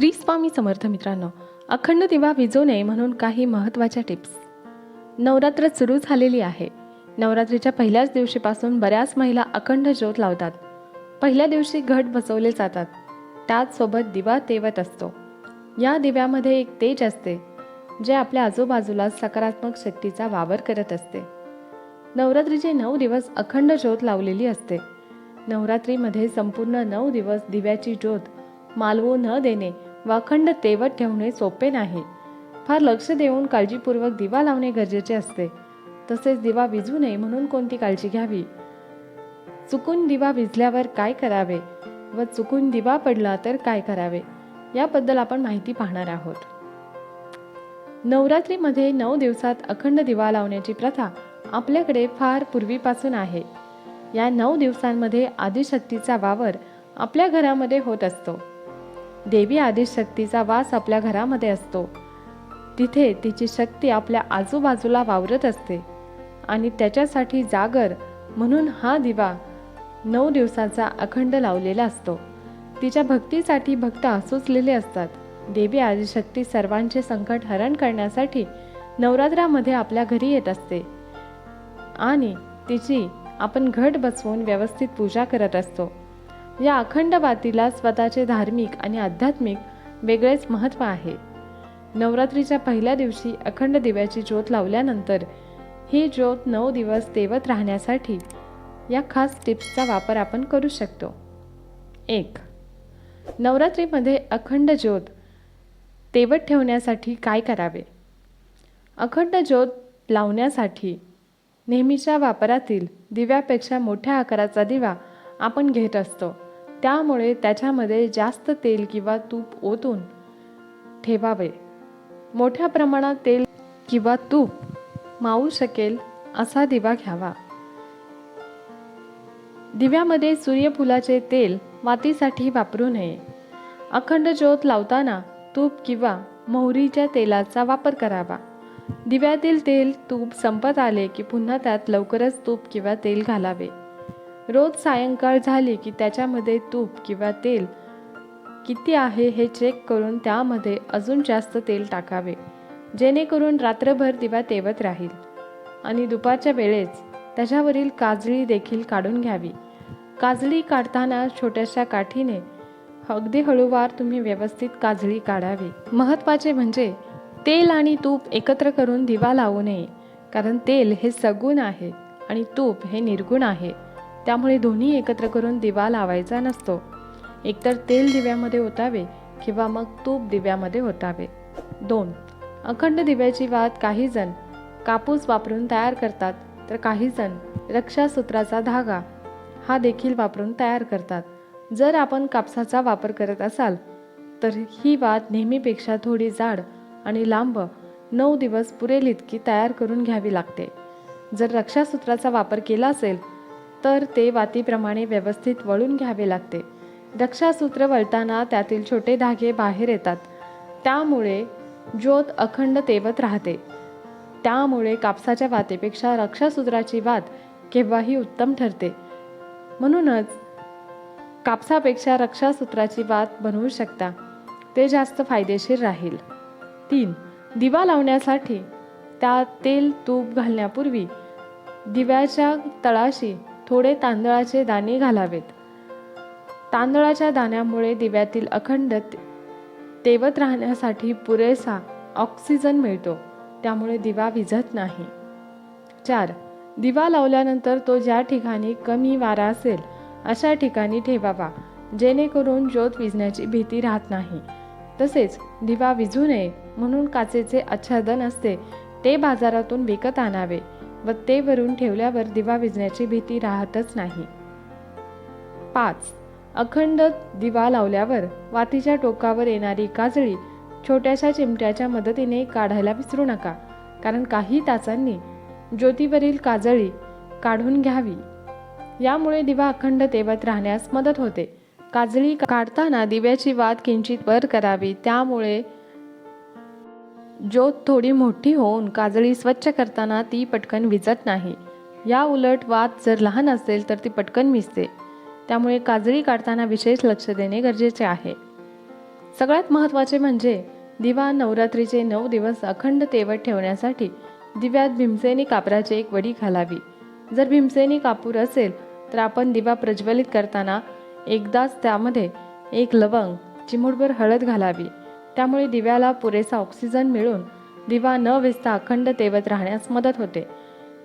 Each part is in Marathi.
श्री स्वामी समर्थ मित्रांनो अखंड दिवा विजू नये म्हणून काही महत्त्वाच्या टिप्स. नवरात्र सुरू झालेली आहे. नवरात्रीच्या पहिल्याच दिवशीपासून बऱ्याच महिला अखंड ज्योत लावतात. पहिल्या दिवशी घट बसवले जातात. त्याचसोबत दिवा तेवत असतो. या दिव्यामध्ये एक तेज असते जे आपल्या आजूबाजूला सकारात्मक शक्तीचा वावर करत असते. नवरात्रीचे नऊ दिवस अखंड ज्योत लावलेली असते. नवरात्रीमध्ये संपूर्ण नऊ दिवस दिव्याची ज्योत मालवू न देणे व अखंड तेवत ठेवणे सोपे नाही. फार लक्ष देऊन काळजीपूर्वक दिवा लावणे गरजेचे असते. तसेच दिवा विझू नये म्हणून कोणती काळजी घ्यावी? चुकून दिवा विझल्यावर काय करावे? व चुकून दिवा पडला तर काय करावे? याबद्दल आपण माहिती पाहणार आहोत. नवरात्रीमध्ये नऊ दिवसात अखंड दिवा लावण्याची प्रथा आपल्याकडे फार पूर्वीपासून आहे. या नऊ दिवसांमध्ये आदिशक्तीचा वावर आपल्या घरामध्ये होत असतो. देवी आदिशक्तीचा वास आपल्या घरामध्ये असतो. तिथे तिची शक्ती आपल्या आजूबाजूला वावरत असते. आणि त्याच्यासाठी जागर म्हणून हा दिवा नऊ दिवसाचा अखंड लावलेला असतो. तिच्या भक्तीसाठी भक्त आसुचलेले असतात. देवी आदिशक्ती सर्वांचे संकट हरण करण्यासाठी नवरात्रामध्ये आपल्या घरी येत असते. आणि तिची आपण घट बसवून व्यवस्थित पूजा करत असतो. या अखंड बातीला स्वतःचे धार्मिक आणि आध्यात्मिक वेगळेच महत्त्व आहे. नवरात्रीच्या पहिल्या दिवशी अखंड दिव्याची ज्योत लावल्यानंतर ही ज्योत नऊ दिवस तेवत राहण्यासाठी या खास टिप्सचा वापर आपण करू शकतो. एक नवरात्रीमध्ये अखंड ज्योत तेवत ठेवण्यासाठी काय करावे? अखंड ज्योत लावण्यासाठी नेहमीच्या वापरातील दिव्यापेक्षा मोठ्या आकाराचा दिवा आपण घेत असतो. त्यामुळे त्याच्यामध्ये जास्त तेल किंवा तूप ओतून ठेवावे. मोठ्या प्रमाणात तेल किंवा तूप मावू शकेल असा दिवा घ्यावा. दिव्यामध्ये सूर्यफुलाचे तेल वातीसाठी वापरू नये. अखंड ज्योत लावताना तूप किंवा मोहरीच्या तेलाचा वापर करावा. दिव्यातील तेल तूप संपत आले की पुन्हा त्यात लवकरच तूप किंवा तेल घालावे. रोज सायंकाळ झाली की त्याच्यामध्ये तूप किंवा तेल किती आहे हे चेक करून त्यामध्ये अजून जास्त तेल टाकावे जेणेकरून रात्रभर दिवा तेवत राहील. आणि दुपारच्या वेळेस त्याच्यावरील काजळी देखील काढून घ्यावी. काजळी काढताना छोट्याशा काठीने अगदी हळूवार तुम्ही व्यवस्थित काजळी काढावी. महत्त्वाचे म्हणजे तेल आणि तूप एकत्र करून दिवा लावू नये कारण तेल हे सगुण आहे आणि तूप हे निर्गुण आहे. त्यामुळे दोन्ही एकत्र करून दिवा लावायचा नसतो. एकतर तेल दिव्यामध्ये ओतावे किंवा मग तूप दिव्यामध्ये ओतावे. दोन अखंड दिव्याची वात काही जण कापूस वापरून तयार करतात तर काही जण रक्षासूत्राचा धागा हा देखील वापरून तयार करतात. जर आपण कापसाचा वापर करत असाल तर ही वात नेहमीपेक्षा थोडी जाड आणि लांब नऊ दिवस पुरेल इतकी तयार करून घ्यावी लागते. जर रक्षासूत्राचा वापर केला असेल तर ते वातीप्रमाणे व्यवस्थित वळून घ्यावे लागते. रक्षासूत्र वळताना त्यातील छोटे धागे बाहेर येतात. त्यामुळे ज्योत अखंड तेवत राहते. त्यामुळे कापसाच्या वातेपेक्षा रक्षासूत्राची वात केव्हाही उत्तम ठरते. म्हणूनच कापसापेक्षा रक्षासूत्राची वात बनवू शकता. ते जास्त फायदेशीर राहील. तीन. दिवा लावण्यासाठी त्यात तेल तूप घालण्यापूर्वी दिव्याच्या तळाशी थोडे तांदळाचे दाणे घालावेत. तांदळाच्या दाण्यामुळे दिव्यातील अखंड तेवत राहण्यासाठी पुरेसा ऑक्सिजन मिळतो त्यामुळे दिवा विझत नाही. चार दिवा लावल्यानंतर तो ज्या ठिकाणी कमी वारा असेल अशा ठिकाणी ठेवावा जेणेकरून ज्योत विझण्याची भीती राहत नाही. तसेच दिवा विझू नये म्हणून काचेचे आच्छादन असते ते बाजारातून विकत आणावे. व ते वरून ठेवल्यावर दिवा विजण्याची भीती राहतच नाही. पाच. अखंड दिवा लावल्यावर वातीच्या टोकावर येणारी काजळी छोट्याशा चिमट्याच्या मदतीने काढायला विसरू नका कारण काही तासांनी ज्योतीवरील काजळी काढून घ्यावी. यामुळे दिवा अखंड तेवत राहण्यास मदत होते. काजळी काढताना दिव्याची वात किंचित वर करावी त्यामुळे ज्योत थोडी मोठी होऊन काजळी स्वच्छ करताना ती पटकन विजत नाही. या उलट वात जर लहान असेल तर ती पटकन मिसते त्यामुळे काजळी काढताना विशेष लक्ष देणे गरजेचे आहे. सगळ्यात महत्त्वाचे म्हणजे दिवा नवरात्रीचे नऊ दिवस अखंड तेवत ठेवण्यासाठी दिव्यात भीमसेनी कापराची एक वडी घालावी. जर भीमसेनी कापूर असेल तर आपण दिवा प्रज्वलित करताना एकदाच त्यामध्ये एक लवंग चिमूटभर हळद घालावी. त्यामुळे दिव्याला पुरेसा ऑक्सिजन मिळून दिवा न विजता अखंड तेवत राहण्यास मदत होते.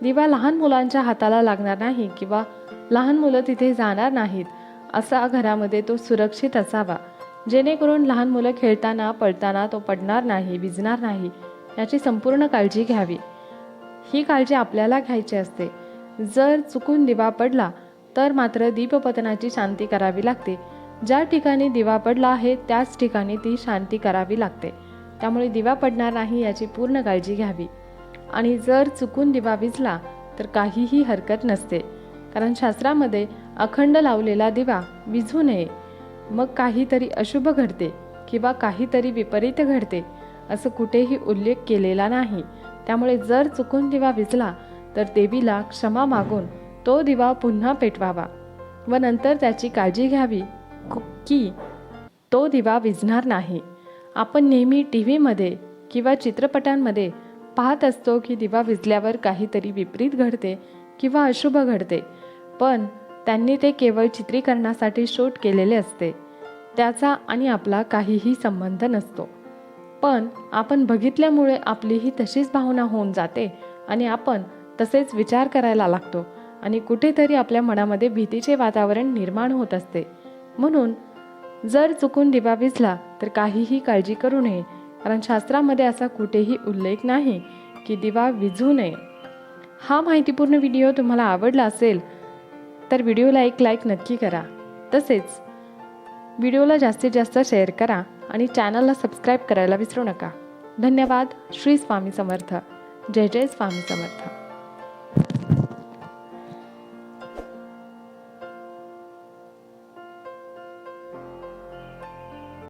दिवा लहान मुलांच्या हाताला लागणार नाही किंवा लहान मुलं तिथे जाणार नाहीत असा घरामध्ये तो सुरक्षित असावा. जेणेकरून लहान मुलं खेळताना पळताना तो पडणार नाही विजणार नाही याची संपूर्ण काळजी घ्यावी. ही काळजी आपल्याला घ्यायची असते. जर चुकून दिवा पडला तर मात्र दीपपतनाची शांती करावी लागते. ज्या ठिकाणी दिवा पडला आहे त्याच ठिकाणी ती शांती करावी लागते. त्यामुळे दिवा पडणार नाही याची पूर्ण काळजी घ्यावी. आणि जर चुकून दिवा विजला तर काहीही हरकत नसते. कारण शास्त्रामध्ये अखंड लावलेला दिवा विझू नये. मग काहीतरी अशुभ घडते किंवा काहीतरी विपरीत घडते असं कुठेही उल्लेख केलेला नाही. त्यामुळे जर चुकून दिवा विजला तर देवीला क्षमा मागून तो दिवा पुन्हा पेटवावा व नंतर त्याची काळजी घ्यावी की तो दिवा विझणार नाही. आपण नेहमी टी व्हीमध्ये किंवा चित्रपटांमध्ये पाहत असतो की दिवा विजल्यावर काहीतरी विपरीत घडते किंवा अशुभ घडते पण त्यांनी ते केवळ चित्रीकरणासाठी शूट केलेले असते. त्याचा आणि आपला काहीही संबंध नसतो. पण आपण बघितल्यामुळे आपलीही तशीच भावना होऊन जाते आणि आपण तसेच विचार करायला लागतो आणि कुठेतरी आपल्या मनामध्ये भीतीचे वातावरण निर्माण होत असते. म्हणून जर चुकून दिवा विजला तर काहीही काळजी करू नये. कारण शास्त्रामध्ये असा कुठेही उल्लेख नाही की दिवा विझू नये. हा माहितीपूर्ण व्हिडिओ तुम्हाला आवडला असेल तर व्हिडिओला एक लाईक नक्की करा. तसेच व्हिडिओला जास्तीत जास्त शेअर करा आणि चॅनलला सबस्क्राईब करायला विसरू नका. धन्यवाद. श्री स्वामी समर्थ. जय जय स्वामी समर्थ.